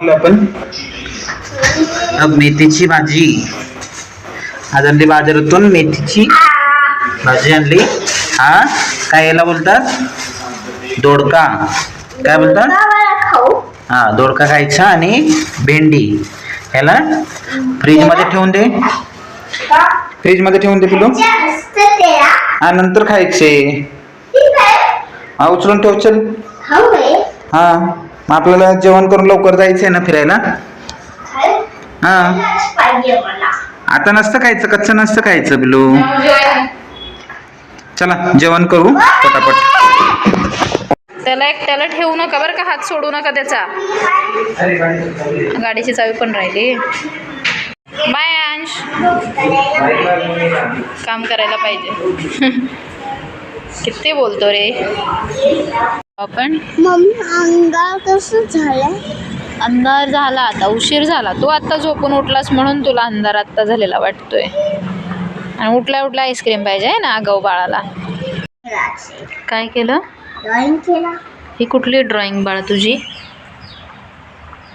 आपण? अब मेथीची भाजी. आज आणली बाजारातून मेथीची. भाजी आणली. हा? काय याला बोलतात? दोडका. काय बोलतात? खाऊ हा दोडका खायचा आणि भेंडी. ह्याला फ्रीजमध्ये ठेवून दे. फ्रीजमध्ये ठेवून दे पिलो हा नंतर खायचे. हा उचलून ठेव चल. हा. मग आपल्याला जेवण करून लवकर जायचंय ना फिरायला? हा. पाहिजे मला. आता नसतं खायचं कच्चं नसतं खायचं बिलू. चला जेवण करू पटापट. त्याला एक त्याला ठेवू नका बरं का हात सोडू नका त्याचा. गाडीची चावी पण राहिली. बाय अंश. काम करायला पाहिजे. किती बोलतो रे? आपण मम्मी अंगावर कसं झालंय? अंधार झाला आता उशीर झाला. तू आत्ता झोपून उठलास म्हणून तुला अंधार आत्ता झालेला वाटतोय. आणि उठल्या उठल्या आईस्क्रीम पाहिजे आहे ना आगाऊ बाळाला. काय केलं? ड्रॉइंग केला. ही कुठली ड्रॉइंग बाळा तुझी?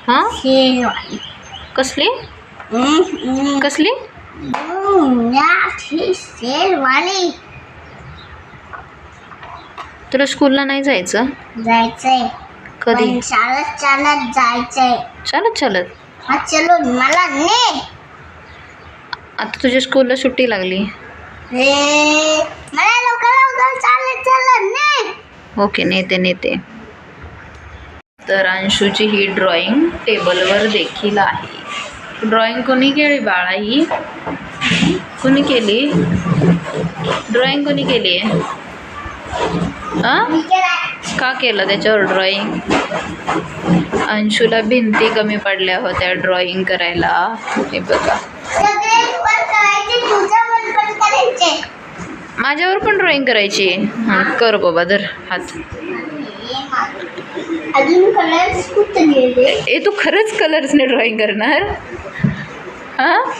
हां? कसली? कसली? ही शेरवाली तुला स्कूलला नाही जायचं? जायचंय. कधी? पण चालत चालत जायचंय. चालत चालत? हा चलो मला ने. आता तुझ्या स्कूलला सुट्टी लागली. रे मला लवकर लवकर चालत चालत ने. ओके नेते नेते. तर अंशूची ही ड्रॉइंग टेबलवर देखील आहे. ड्रॉइंग कोणी केली बाळा ही कोणी केली? ड्रॉइंग कोणी केली? आहे हां? का केलं त्याच्यावर ड्रॉइंग अंशूला भिंती कमी पडल्या होत्या ड्रॉइंग करायला. हे बघा. माझ्यावर पण ड्रॉइंग करायची. हां कर बाबा धर हात. ए तू खरंच कलर्सने ड्रॉइंग करणार? हां?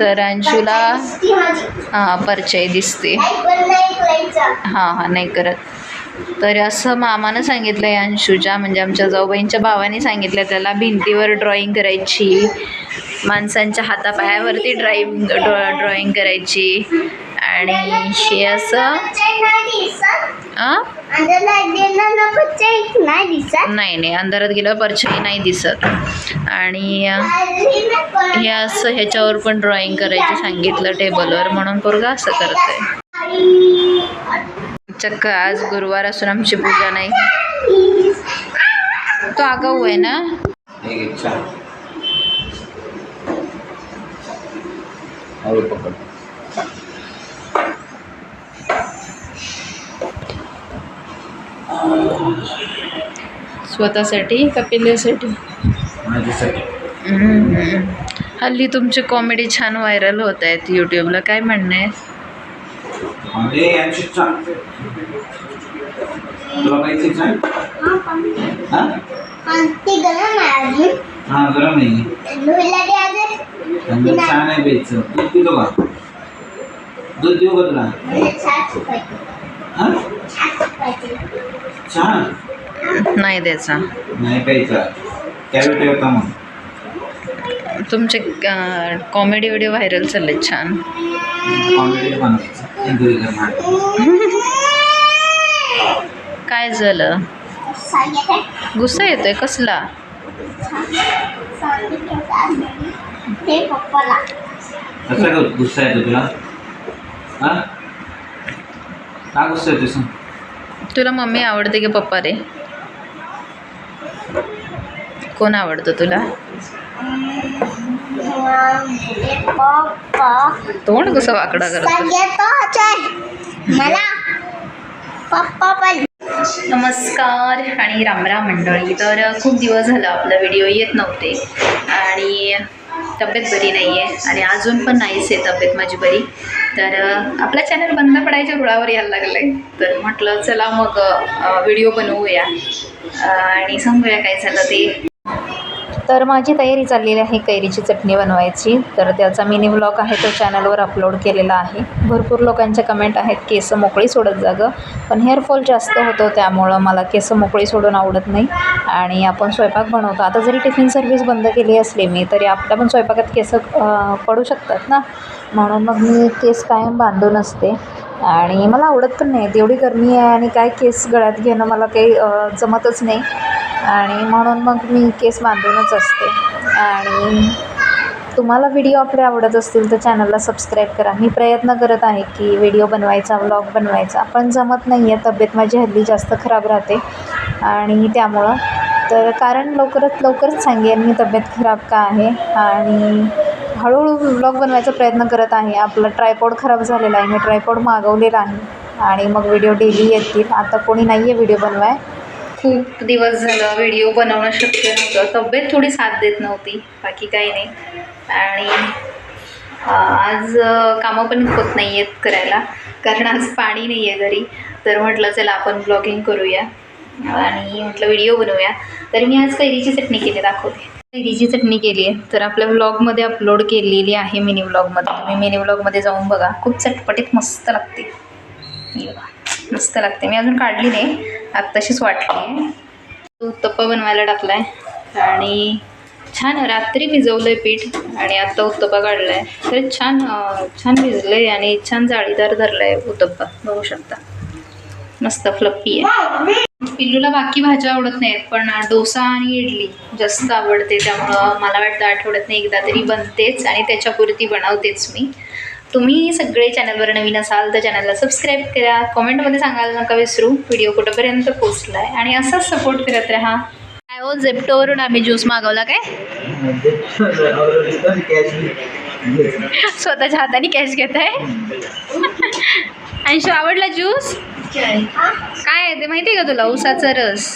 तर अंशूला हां परचय दिसते. हां हां नाही करत. तर असं मामानं सांगितलं आहे अंशूच्या म्हणजे आमच्या जाऊबाईंच्या भावाने सांगितलं त्याला भिंतीवर ड्रॉइंग करायची माणसांच्या हातापायावरती ड्राईंग ड्रॉ ड्रॉइंग करायची. आणि हे असं नाही गेलं नाही दिसत नाही नाही अंधारात गेल्यावर परछाई नाही दिसत. आणि हे असं ह्याच्यावर पण ड्रॉइंग करायचं सांगितलं टेबलवर म्हणून पोरगा असं करत आहे चक्क आज गुरुवार असून आमची पूजा नाही. तो आगाऊ आहे ना? पकड. स्वतःसाठी का पिल्ल्यासाठी. हल्ली तुमची कॉमेडी छान व्हायरल होत आहेत यूट्यूबला काय म्हणणं आहे? म्हणजे तुला हा आहे हा गरम अजून. थंड छान आहे प्यायचं. दूध पितो का? दूध देऊ का तुला? मला छान पाहिजे. हा? छान पाहिजे. छान नाही द्यायचा. नाही प्यायचा. त्यावेळी ठेवता मग? तुमचे कॉमेडी व्हिडिओ व्हायरल चालले छान. कॉमेडी बनवायचं काय झालं? गुस्सा येतोय कसला? कसा गुस्सा येतो तुला? हा? गुस्सा येतो सांग तुला मम्मी आवडते की पप्पा रे? कोण आवडतं तुला? पप्पा तोंड कसं वाकडा करतो नमस्कार आणि रामराम मंडळी. तर खूप दिवस झालं आपला व्हिडिओ येत नव्हते. आणि तब्येत बरी नाही आहे आणि अजून पण नाहीच आहे तब्येत माझी बरी. तर आपला चॅनल बंद पडायच्या रुळावर यायला लागलं आहे तर म्हटलं चला मग व्हिडिओ बनवूया. आणि सांगूया काय झालं ते. तर माझी तयारी चाललेली आहे कैरीची चटणी बनवायची. तर त्याचा मिनी ब्लॉग आहे तो चॅनलवर अपलोड केलेला आहे. भरपूर लोकांच्या कमेंट आहेत केस मोकळी सोडत जागं पण हेअरफॉल जास्त होतो त्यामुळं मला केस मोकळी सोडून आवडत नाही. आणि आपण स्वयंपाक बनवतो. आता जरी टिफिन सर्व्हिस बंद केली असली मी तरी आपल्या पण स्वयंपाकात केस पडू शकतात ना? म्हणून मग मी केस कायम बांधून असते. आणि मला आवडत पण नाही तेवढी गरमी आहे आणि काय केस गळ्यात घेणं मला काही जमतच नाही. आणि म्हणून मग मी केस बांधूनच असते. आणि तुम्हाला व्हिडिओ आपले आवडत असतील तर चॅनलला सबस्क्राईब करा. मी प्रयत्न करत आहे की व्हिडिओ बनवायचा व्लॉग बनवायचा. पण जमत नाही आहे तब्येत माझी हल्ली जास्त खराब राहते. आणि त्यामुळं तर कारण लवकरात लवकरच सांगेन मी तब्येत खराब का आहे. आणि हळूहळू व्लॉग बनवायचा प्रयत्न करत आहे. आपला ट्रायपॉड खराब झालेला आहे. मी ट्रायपॉड मागवलेला आहे. आणि मग व्हिडिओ डेली येतील. आता कोणी नाही आहे व्हिडिओ बनवाय. खूप दिवस झालं व्हिडिओ बनवणं शक्य नव्हतं. तब्येत थोडी साथ देत नव्हती बाकी काही नाही. आणि आज कामं पण होत नाही आहेत करायला कारण आज पाणी नाही आहे घरी. तर म्हटलं चला आपण ब्लॉगिंग करूया. आणि म्हटलं व्हिडिओ बनवूया. तर मी आज कैरीची चटणी केली दाखवते. कैरीची चटणी केली आहे. तर आपल्या व्लॉगमध्ये अपलोड केलेली आहे मिनी व्लॉगमध्ये तुम्ही मिनी व्लॉगमध्ये जाऊन बघा. खूप चटपटीत मस्त लागते. ही बघा. मस्त लागते. मी अजून काढली नाही. आत्ताशीच वाटली आहे उत्तप्पा बनवायला टाकला आहे आणि छान रात्री भिजवलं आहे पीठ. आणि आत्ता उत्तप्पा काढला आहे तर छान छान भिजलं आहे आणि छान जाळीदार धरला आहे उत्तप्पा. बघू शकता. मस्त फ्लप्पी आहे. पिल्लूला बाकी भाज्या आवडत नाहीत पण डोसा आणि इडली जास्त आवडते. त्यामुळं मला वाटतं आठवड्यातनं एकदा तरी बनतेच आणि त्याच्यापुरती बनवतेच मी. तुम्ही सगळे चॅनलवर नवीन असाल तर चॅनलला सबस्क्राईब करा. कॉमेंटमध्ये सांगायला नका विसरू. व्हिडिओ कुठंपर्यंत पोचला आहे आणि असाच सपोर्ट करत राहा. काय हो झेप्टोवरून आम्ही ज्यूस मागवला काय? स्वतःच्या हाताने कॅश घेत आहे आणि आवडला ज्यूस काय आहे ते माहिती आहे का तुला? उसाचा रस.